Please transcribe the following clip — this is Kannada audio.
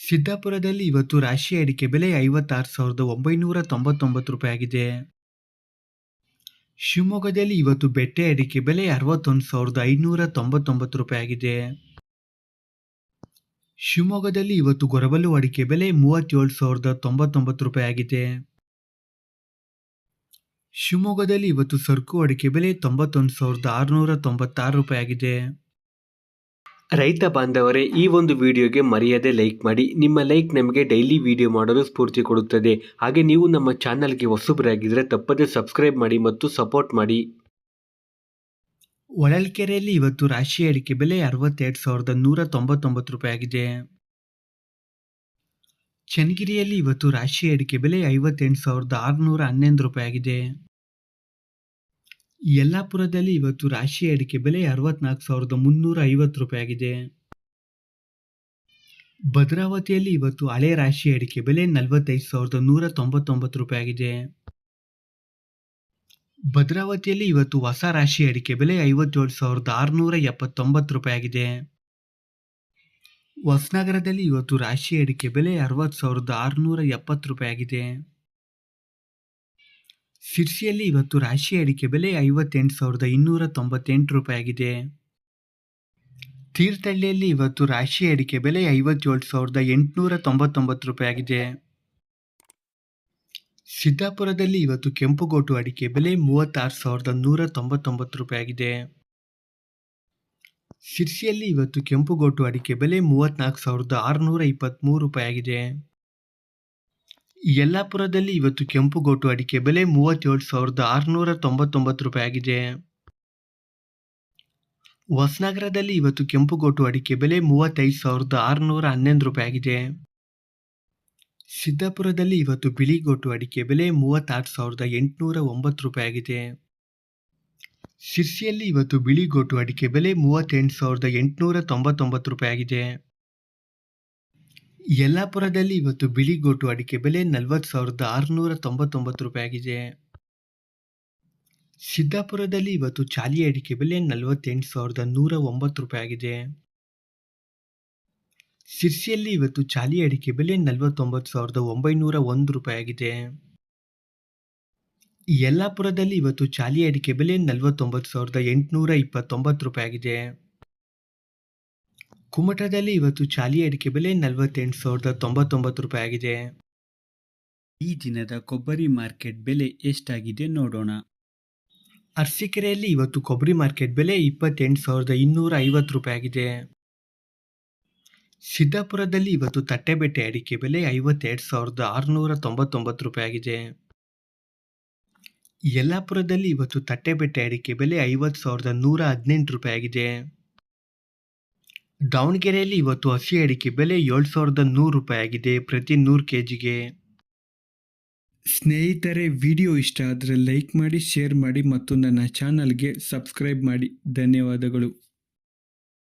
ಸಿದ್ದಾಪುರದಲ್ಲಿ ಇವತ್ತು ರಾಶಿ ಅಡಿಕೆ ಬೆಲೆ ಐವತ್ತಾರು ಸಾವಿರದ ಒಂಬೈನೂರ ತೊಂಬತ್ತೊಂಬತ್ತು ರೂಪಾಯಿ ಆಗಿದೆ. ಶಿವಮೊಗ್ಗದಲ್ಲಿ ಇವತ್ತು ಬೆಟ್ಟೆ ಅಡಿಕೆ ಬೆಲೆ ಅರವತ್ತೊಂದು ಸಾವಿರದ ಐನೂರ ತೊಂಬತ್ತೊಂಬತ್ತು ರೂಪಾಯಿ ಆಗಿದೆ. ಶಿವಮೊಗ್ಗದಲ್ಲಿ ಇವತ್ತು ಗೊರಬಲು ಅಡಿಕೆ ಬೆಲೆ ಮೂವತ್ತೇಳು ಸಾವಿರದ ತೊಂಬತ್ತೊಂಬತ್ತು ರೂಪಾಯಿ ಆಗಿದೆ. ಶಿವಮೊಗ್ಗದಲ್ಲಿ ಇವತ್ತು ಸರಕು ಅಡಿಕೆ ಬೆಲೆ ತೊಂಬತ್ತೊಂದು ಸಾವಿರದ ಆರುನೂರ ತೊಂಬತ್ತಾರು ರೂಪಾಯಿ ಆಗಿದೆ. ರೈತ ಬಾಂಧವರೇ, ಈ ಒಂದು ವಿಡಿಯೋಗೆ ಮರೆಯದೆ ಲೈಕ್ ಮಾಡಿ. ನಿಮ್ಮ ಲೈಕ್ ನಮಗೆ ಡೈಲಿ ವಿಡಿಯೋ ಮಾಡಲು ಸ್ಫೂರ್ತಿ ಕೊಡುತ್ತದೆ. ಹಾಗೆ ನೀವು ನಮ್ಮ ಚಾನಲ್ಗೆ ಹೊಸಬರಾಗಿದ್ದರೆ ತಪ್ಪದೆ ಸಬ್ಸ್ಕ್ರೈಬ್ ಮಾಡಿ ಮತ್ತು ಸಪೋರ್ಟ್ ಮಾಡಿ. ಹೊಳಲ್ಕೆರೆಯಲ್ಲಿ ಇವತ್ತು ರಾಶಿ ಅಡಿಕೆ ಬೆಲೆ ಅರವತ್ತೆರಡು ಸಾವಿರದ ನೂರ ತೊಂಬತ್ತೊಂಬತ್ತು ರೂಪಾಯಿ ಆಗಿದೆ. ಚನ್ನಗಿರಿಯಲ್ಲಿ ಇವತ್ತು ರಾಶಿ ಅಡಿಕೆ ಬೆಲೆ ಐವತ್ತೆಂಟು ಸಾವಿರದ ಆರುನೂರ ಹನ್ನೊಂದು ರೂಪಾಯಿ ಆಗಿದೆ. ಯಲ್ಲಾಪುರದಲ್ಲಿ ಇವತ್ತು ರಾಶಿ ಅಡಿಕೆ ಬೆಲೆ ಅರವತ್ನಾಲ್ಕು ಸಾವಿರದ ಮುನ್ನೂರ ಐವತ್ತು ರೂಪಾಯಿ ಆಗಿದೆ. ಭದ್ರಾವತಿಯಲ್ಲಿ ಇವತ್ತು ಹಳೆ ರಾಶಿ ಅಡಿಕೆ ಬೆಲೆ ನಲವತ್ತೈದು ಸಾವಿರದ ನೂರ ತೊಂಬತ್ತೊಂಬತ್ತು ರೂಪಾಯಿ ಆಗಿದೆ. ಭದ್ರಾವತಿಯಲ್ಲಿ ಇವತ್ತು ಹೊಸ ರಾಶಿ ಅಡಿಕೆ ಬೆಲೆ ಐವತ್ತೇಳು ಸಾವಿರದ ಆರುನೂರ ಎಪ್ಪತ್ತೊಂಬತ್ತು ರೂಪಾಯಿ ಆಗಿದೆ. ಹೊಸನಗರದಲ್ಲಿ ಇವತ್ತು ರಾಶಿ ಅಡಿಕೆ ಬೆಲೆ ಅರವತ್ತು ಸಾವಿರದ ಆರುನೂರ ಎಪ್ಪತ್ತು ರೂಪಾಯಿ ಆಗಿದೆ. ಸಿರ್ಸಿಯಲ್ಲಿ ಇವತ್ತು ರಾಶಿ ಅಡಿಕೆ ಬೆಲೆ ಐವತ್ತೆಂಟು ಸಾವಿರದ ಇನ್ನೂರ ತೊಂಬತ್ತೆಂಟು ರೂಪಾಯಿ ಆಗಿದೆ ತೀರ್ಥಹಳ್ಳಿಯಲ್ಲಿ ಇವತ್ತು ರಾಶಿ ಅಡಿಕೆ ಬೆಲೆ ಐವತ್ತೇಳು ಸಾವಿರದ ಎಂಟುನೂರ ತೊಂಬತ್ತೊಂಬತ್ತು ರೂಪಾಯಿ ಆಗಿದೆ ಸಿದ್ದಾಪುರದಲ್ಲಿ ಇವತ್ತು ಕೆಂಪುಗೋಟು ಅಡಿಕೆ ಬೆಲೆ ಮೂವತ್ತಾರು ಸಾವಿರದ ನೂರ ತೊಂಬತ್ತೊಂಬತ್ತು ರೂಪಾಯಿ ಆಗಿದೆ ಸಿರ್ಸಿಯಲ್ಲಿ ಇವತ್ತು ಕೆಂಪುಗೋಟು ಅಡಿಕೆ ಬೆಲೆ ಮೂವತ್ನಾಲ್ಕು ಸಾವಿರದ ಆರುನೂರ ಇಪ್ಪತ್ತ್ಮೂರು ರೂಪಾಯಿ ಆಗಿದೆ ಯಲ್ಲಾಪುರದಲ್ಲಿ ಇವತ್ತು ಕೆಂಪುಗೋಟು ಅಡಿಕೆ ಬೆಲೆ ಮೂವತ್ತೇಳು ಸಾವಿರದ ಆರುನೂರ ತೊಂಬತ್ತೊಂಬತ್ತು ರೂಪಾಯಿ ಆಗಿದೆ. ಹೊಸನಗರದಲ್ಲಿ ಇವತ್ತು ಕೆಂಪುಗೋಟು ಅಡಿಕೆ ಬೆಲೆ ಮೂವತ್ತೈದು ಸಾವಿರದ ಆರುನೂರ ಹನ್ನೊಂದು ರೂಪಾಯಿ ಆಗಿದೆ. ಸಿದ್ದಾಪುರದಲ್ಲಿ ಇವತ್ತು ಬಿಳಿಗೋಟು ಅಡಿಕೆ ಬೆಲೆ ಮೂವತ್ತಾರು ಸಾವಿರದ ಎಂಟುನೂರ ಒಂಬತ್ತು ರೂಪಾಯಿ ಆಗಿದೆ. ಶಿರ್ಸಿಯಲ್ಲಿ ಇವತ್ತು ಬಿಳಿಗೋಟು ಅಡಿಕೆ ಬೆಲೆ ಮೂವತ್ತೆಂಟು ಸಾವಿರದ ಎಂಟುನೂರ ತೊಂಬತ್ತೊಂಬತ್ತು ರೂಪಾಯಿ ಆಗಿದೆ. ಯಲ್ಲಾಪುರದಲ್ಲಿ ಇವತ್ತು ಬಿಳಿಗೋಟು ಅಡಿಕೆ ಬೆಲೆ ನಲವತ್ತು ಸಾವಿರದ ಆರುನೂರ ತೊಂಬತ್ತೊಂಬತ್ತು ರೂಪಾಯಿ ಆಗಿದೆ. ಸಿದ್ದಾಪುರದಲ್ಲಿ ಇವತ್ತು ಚಾಲಿ ಅಡಿಕೆ ಬೆಲೆ ನಲವತ್ತೆಂಟು ಸಾವಿರದ ನೂರ ಒಂಬತ್ತು ರೂಪಾಯಿ ಆಗಿದೆ. ಸಿರ್ಸಿಯಲ್ಲಿ ಇವತ್ತು ಚಾಲಿ ಅಡಿಕೆ ಬೆಲೆ ನಲವತ್ತೊಂಬತ್ತು ಸಾವಿರದ ಒಂಬೈನೂರ ಒಂದು ರೂಪಾಯಿ ಆಗಿದೆ. ಯಲ್ಲಾಪುರದಲ್ಲಿ ಇವತ್ತು ಚಾಲಿ ಅಡಿಕೆ ಬೆಲೆ ನಲವತ್ತೊಂಬತ್ತು ಸಾವಿರದ ಎಂಟುನೂರ ಇಪ್ಪತ್ತೊಂಬತ್ತು ರೂಪಾಯಿ ಆಗಿದೆ. ಕುಮಟದಲ್ಲಿ ಇವತ್ತು ಚಾಲಿ ಅಡಿಕೆ ಬೆಲೆ ನಲವತ್ತೆಂಟು ಸಾವಿರದ ತೊಂಬತ್ತೊಂಬತ್ತು ರೂಪಾಯಿ ಆಗಿದೆ. ಈ ದಿನದ ಕೊಬ್ಬರಿ ಮಾರ್ಕೆಟ್ ಬೆಲೆ ಎಷ್ಟಾಗಿದೆ ನೋಡೋಣ. ಅರ್ಸಿಕೆರೆಯಲ್ಲಿ ಇವತ್ತು ಕೊಬ್ಬರಿ ಮಾರ್ಕೆಟ್ ಬೆಲೆ ಇಪ್ಪತ್ತೆಂಟು ಸಾವಿರದ ಇನ್ನೂರ ಐವತ್ತು ರೂಪಾಯಿ ಆಗಿದೆ. ಸಿದ್ದಾಪುರದಲ್ಲಿ ಇವತ್ತು ತಟ್ಟೆಬೆಟ್ಟೆ ಅಡಿಕೆ ಬೆಲೆ ಐವತ್ತೆರಡು ಸಾವಿರದ ಆರುನೂರ ತೊಂಬತ್ತೊಂಬತ್ತು ರೂಪಾಯಿ ಆಗಿದೆ. ಯಲ್ಲಾಪುರದಲ್ಲಿ ಇವತ್ತು ತಟ್ಟೆಬೆಟ್ಟೆ ಅಡಿಕೆ ಬೆಲೆ ಐವತ್ತು ಸಾವಿರದ ನೂರ ಹದಿನೆಂಟು ರೂಪಾಯಿ ಆಗಿದೆ. ದಾವಣಗೆರೆಯಲ್ಲಿ ಇವತ್ತು ಹಸಿ ಅಡಿಕೆ ಬೆಲೆ ಏಳು ಸಾವಿರದ ನೂರು ರೂಪಾಯಿ ಆಗಿದೆ ಪ್ರತಿ ನೂರು ಕೆ ಜಿಗೆ ಸ್ನೇಹಿತರೆ, ವಿಡಿಯೋ ಇಷ್ಟ ಆದರೆ ಲೈಕ್ ಮಾಡಿ, ಶೇರ್ ಮಾಡಿ ಮತ್ತು ನನ್ನ ಚಾನಲ್ಗೆ ಸಬ್ಸ್ಕ್ರೈಬ್ ಮಾಡಿ. ಧನ್ಯವಾದಗಳು.